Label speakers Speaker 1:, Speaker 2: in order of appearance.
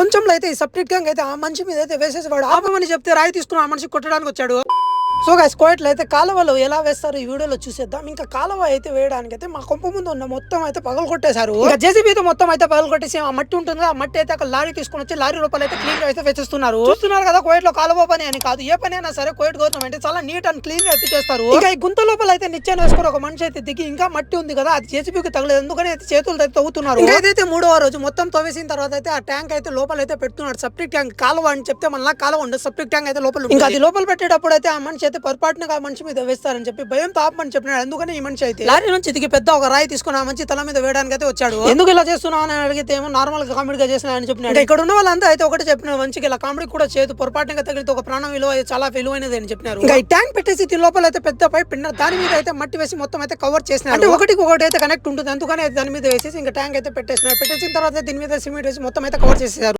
Speaker 1: కొంచెంలో అయితే సపరేట్గా అయితే ఆ మనిషి మీద అయితే వేసేసి వాడు ఆపమని చెప్తే రాయి తీసుకుని ఆ మనిషి కొట్టడానికి వచ్చాడు. సో గైస్ కోయట్లో అయితే కాలువలు ఎలా వేస్తారు ఈ వీడియోలో చూసేద్దాం. ఇంకా కాలువ అయితే వేయడానికి అయితే మా కొంప ముందు ఉన్న మొత్తం అయితే పగలు కొట్టేశారు. జేసీబీతో మొత్తం అయితే పగలు కొట్టేసి ఆ మట్టి ఉంటుంది ఆ మట్టి అయితే అక్కడ లారీ తీసుకొని వచ్చి లారీ లోపల అయితే క్లీన్గా అయితే వేసేస్తున్నారు. చూస్తున్నారు కదా కోయట్లో కాలువ పని అని కాదు. ఏ పని అయినా సరే కోయట్ గవర్నమెంట్ అంటే చాలా నీట్ అండ్ క్లీన్గా అయితే చేస్తారు. ఇంకా ఈ గుంత లోపల అయితే నిచ్చెన వేసుకుని ఒక మనిషి అయితే దిగి ఇంకా మట్టి ఉంది కదా అది జేసీబీకి తగలేదు. ఎందుకని అయితే చేతులు అయితే తవ్వుతున్నారు? ఏదైతే మూడవ రోజు మొత్తం తవ్వేసిన తర్వాత అయితే ఆ ట్యాంక్ అయితే లోపల అయితే పెడుతున్నాడు సప్టిక్ ట్యాంక్ కాలువ అని చెప్తే మళ్ళీ కాలువ ఉండదు సప్టిక్ ట్యాంక్ అయితే లోపల ఇంకా అది లోపల పెట్టేటప్పుడు అయితే ఆ మనిషి అయితే పొరపాటున మనిషి మీద వేస్తారని చెప్పి భయం తాపమని చెప్పినాడు. అందుకని ఈ మనిషి అయితే? లారీ నుంచి దిగి పెద్ద ఒక రాయి తీసుకుని ఆ మనిషి తల మీద వేయడానికి అయితే వచ్చాడు. ఎందుకు ఇలా చేస్తున్నావు అని అడిగితే ఏమో నార్మల్గా కామెడీగా చేసిన అని చెప్పినాడు. ఇక్కడ ఉన్న వాళ్ళంతా అయితే ఒకటి చెప్పిన మంచిగా ఇలా కామెడీ కూడా చేయదు. పొరపాటుగా తగిలితే ఒక ప్రాణం విలువ చాలా విలువైనది అని చెప్పినారు. ఇంకా ఈ ట్యాంక్ పెట్టేసి దీని లోపల అయితే పెద్ద పైప్ పిన్న దాని మీద అయితే మట్టి వేసి మొత్తం అయితే కవర్ చేసిన అంటే ఒకటికి ఒకటి అయితే కనెక్ట్ ఉంటుంది. అందుకని దాని మీద వేసేసి ఇంకా ట్యాంక్ అయితే పెట్టేసినారు. పెట్టేసిన తర్వాత దీని మీద సిమెంట్ వేసి మొత్తం అయితే కవర్ చేసేసారు